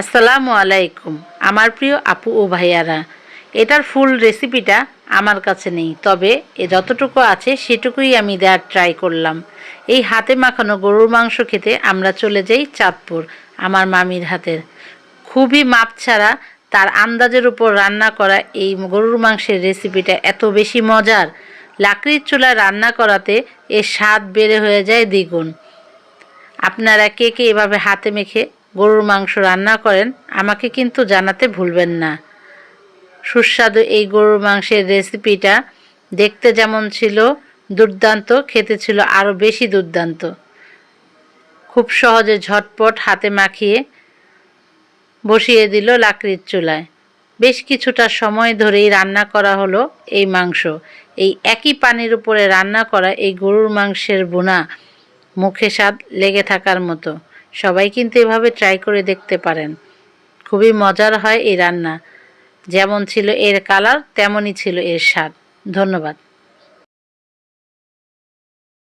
আসসালামু আলাইকুম, আমার প্রিয় আপু ও ভাইয়ারা। এটার ফুল রেসিপিটা আমার কাছে নেই, তবে এ যতটুকু আছে সেটুকুই আমি দেওয়ার ট্রাই করলাম। এই হাতে মাখানো গরুর মাংস খেতে আমরা চলে যাই চাঁদপুর, আমার মামির হাতের। খুবই মাপ ছাড়া তার আন্দাজের উপর রান্না করা এই গরুর মাংসের রেসিপিটা এত বেশি মজার। লাকড়ির চুলায় রান্না করাতে এর স্বাদ বেড়ে হয়ে যায় দ্বিগুণ। আপনারা কে কে এভাবে হাতে মেখে গরুর মাংস রান্না করেন, আমাকে কিন্তু জানাতে ভুলবেন না। সুস্বাদু এই গরুর মাংসের রেসিপিটা দেখতে যেমন ছিল দুর্দান্ত, খেতে ছিল আরও বেশি দুর্দান্ত। খুব সহজে ঝটপট হাতে মাখিয়ে বসিয়ে দিল লাকড়ির চুলায়। বেশ কিছুটা সময় ধরেই রান্না করা হলো এই মাংস। এই একই পানির উপরে রান্না করা এই গরুর মাংসের বোনা মুখে স্বাদ লেগে থাকার মতো। সবাই কিন্তু এভাবে ট্রাই করে দেখতে পারেন। খুবই মজার হয় এই রান্না। যেমন ছিল এর কালার তেমনই ছিল এর স্বাদ। ধন্যবাদ।